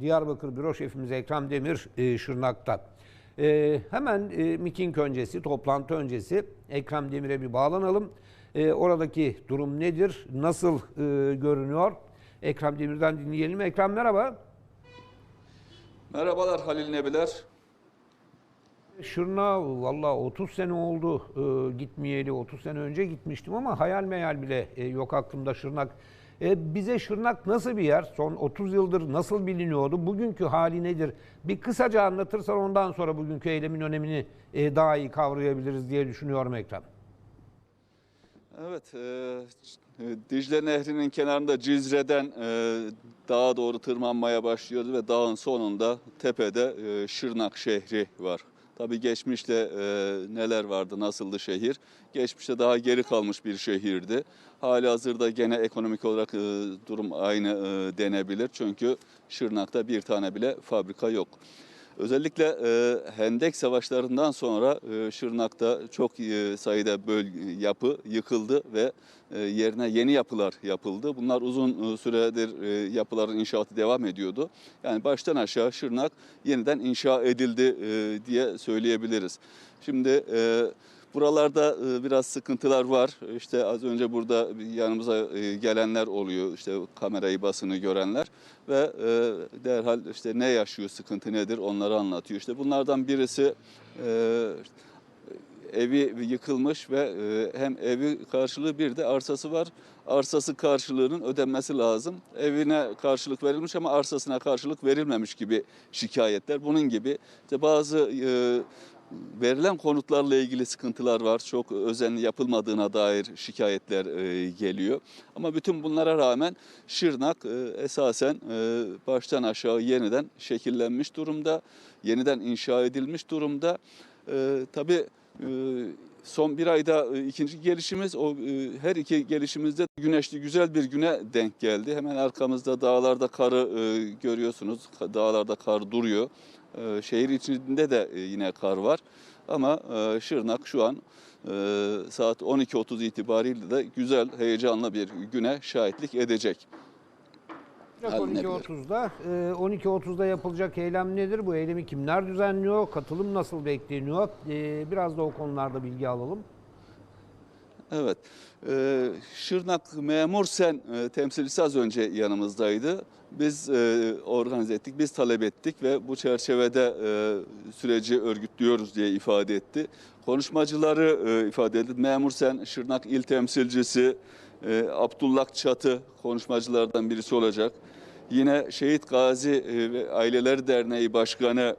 Diyarbakır Büro Şefimiz Ekrem Demir e, Şırnak'ta. E, hemen e, miting öncesi, toplantı öncesi Ekrem Demir'e bir bağlanalım. E, oradaki durum nedir, nasıl e, görünüyor? Ekrem Demir'den dinleyelim. Ekrem merhaba. Merhabalar Halil Nebiler. Şırna valla 30 sene oldu e, gitmeyeli. 30 sene önce gitmiştim ama hayal meyal bile e, yok aklımda Şırnak. E, bize Şırnak nasıl bir yer? Son 30 yıldır nasıl biliniyordu? Bugünkü hali nedir? Bir kısaca anlatırsan ondan sonra bugünkü eylemin önemini e, daha iyi kavrayabiliriz diye düşünüyorum Ekrem. Evet, e, Dicle Nehri'nin kenarında Cizre'den e, dağa doğru tırmanmaya başlıyordu ve dağın sonunda tepede e, Şırnak şehri var. Tabii geçmişte e, neler vardı, nasıldı şehir? Geçmişte daha geri kalmış bir şehirdi. Hali hazırda gene ekonomik olarak e, durum aynı e, denebilir. Çünkü Şırnak'ta bir tane bile fabrika yok. Özellikle e, Hendek Savaşları'ndan sonra e, Şırnak'ta çok e, sayıda böl yapı yıkıldı ve e, yerine yeni yapılar yapıldı. Bunlar uzun e, süredir e, yapıların inşaatı devam ediyordu. Yani baştan aşağı Şırnak yeniden inşa edildi e, diye söyleyebiliriz. Şimdi e, Buralarda e, biraz sıkıntılar var. İşte az önce burada yanımıza e, gelenler oluyor. İşte kamerayı basını görenler ve e, derhal işte ne yaşıyor, sıkıntı nedir onları anlatıyor. İşte bunlardan birisi evi yıkılmış ve hem evi karşılığı bir de arsası var. Arsası karşılığının ödenmesi lazım. Evine karşılık verilmiş ama arsasına karşılık verilmemiş gibi şikayetler. Bunun gibi işte bazı verilen konutlarla ilgili sıkıntılar var. Çok özenli yapılmadığına dair şikayetler e, geliyor. Ama bütün bunlara rağmen Şırnak e, esasen e, baştan aşağı yeniden şekillenmiş durumda. Yeniden inşa edilmiş durumda. E, tabii son bir ayda ikinci gelişimiz o her iki gelişimizde güneşli güzel bir güne denk geldi. Hemen arkamızda dağlarda karı görüyorsunuz. Dağlarda kar duruyor. E, şehir içinde de e, yine kar var. Ama e, Şırnak şu an e, saat 12.30 itibariyle de güzel, heyecanlı bir güne şahitlik edecek. Halinebilir. 12.30'da e, 12.30'da yapılacak eylem nedir? Bu eylemi kimler düzenliyor? Katılım nasıl bekleniyor? E, Biraz da o konularda bilgi alalım. Evet. Ee, Şırnak Memur Sen e, temsilcisi az önce yanımızdaydı. Biz e, organize ettik, biz talep ettik ve bu çerçevede e, süreci örgütlüyoruz diye ifade etti. Konuşmacıları e, ifade edildi. Memur Sen, Şırnak İl Temsilcisi e, Abdullah Çatı konuşmacılardan birisi olacak. Yine Şehit Gazi e, ve Aileleri Derneği Başkanı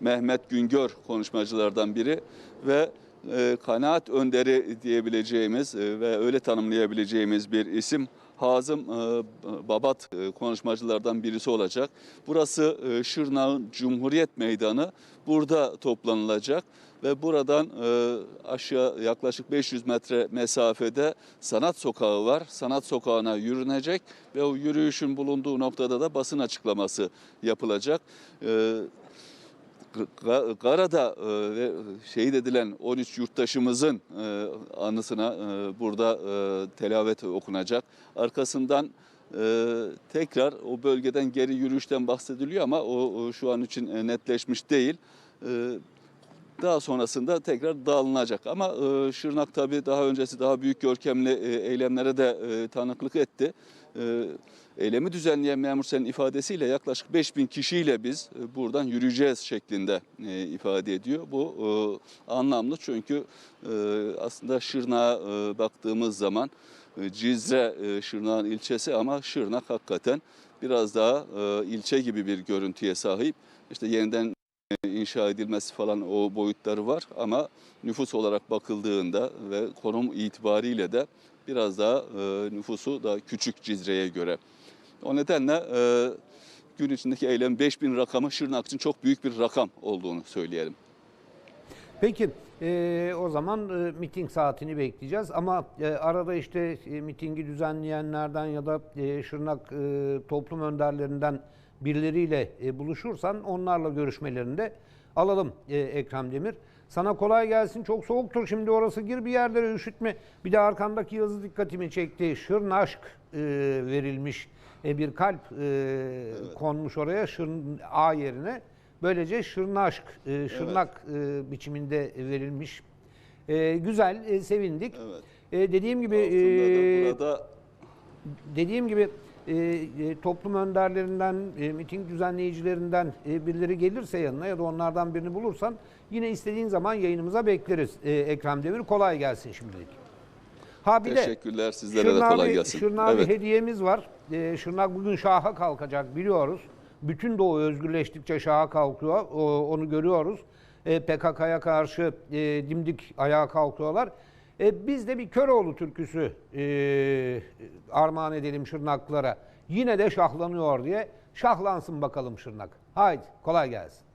Mehmet Güngör konuşmacılardan biri ve e, kanaat önderi diyebileceğimiz e, ve öyle tanımlayabileceğimiz bir isim Hazım e, Babat e, konuşmacılardan birisi olacak. Burası e, Şırnak'ın Cumhuriyet Meydanı. Burada toplanılacak ve buradan aşağı yaklaşık 500 metre mesafede Sanat Sokağı var. Sanat Sokağı'na yürünecek ve o yürüyüşün bulunduğu noktada da basın açıklaması yapılacak. Gara'da e, ve şehit edilen 13 yurttaşımızın e, anısına e, burada e, telavet okunacak. Arkasından e, tekrar o bölgeden geri yürüyüşten bahsediliyor ama o, şu an için e, netleşmiş değil. E, daha sonrasında tekrar dağılınacak. Ama e, Şırnak tabii daha öncesi daha büyük görkemli e, eylemlere de e, tanıklık etti. E, eylemi düzenleyen memur senin ifadesiyle yaklaşık 5000 kişiyle biz e, buradan yürüyeceğiz şeklinde e, ifade ediyor. Bu e, anlamlı çünkü e, aslında Şırnak'a e, baktığımız zaman e, Cizre e, Şırnak'ın ilçesi ama Şırnak hakikaten biraz daha e, ilçe gibi bir görüntüye sahip. İşte yeniden inşa edilmesi falan o boyutları var ama nüfus olarak bakıldığında ve konum itibariyle de biraz daha e, nüfusu daha küçük Cizre'ye göre. O nedenle e, gün içindeki eylem 5000 rakamı Şırnak için çok büyük bir rakam olduğunu söyleyelim. Peki e, o zaman e, miting saatini bekleyeceğiz ama e, arada işte e, mitingi düzenleyenlerden ya da e, Şırnak e, toplum önderlerinden birileriyle e, buluşursan onlarla görüşmelerini de alalım e, Ekrem Demir. Sana kolay gelsin. Çok soğuktur şimdi orası. Gir bir yerlere üşütme. Bir de arkandaki yazı dikkatimi çekti. Şırnaşk e, verilmiş. e, bir kalp e, konmuş oraya Şırn A yerine. Böylece Şırnaşk, e, Şırnak e, biçiminde verilmiş. E, güzel, e, sevindik. Evet. E, dediğim gibi Altında e, da burada dediğim gibi e, e, toplum önderlerinden, e, miting düzenleyicilerinden e, birileri gelirse yanına ya da onlardan birini bulursan yine istediğin zaman yayınımıza bekleriz e, Ekrem Demir. Kolay gelsin şimdilik. Ha bir de teşekkürler sizlere de kolay bir- gelsin. Şırnağa bir Evet. hediyemiz var. E, Şırnak bugün şaha kalkacak biliyoruz. Bütün Doğu özgürleştikçe şaha kalkıyor. Onu görüyoruz. E, PKK'ya karşı e, dimdik ayağa kalkıyorlar. E, biz de bir Köroğlu türküsü e, armağan edelim Şırnaklılara. Yine de şahlanıyor diye. Şahlansın bakalım Şırnak. Haydi kolay gelsin.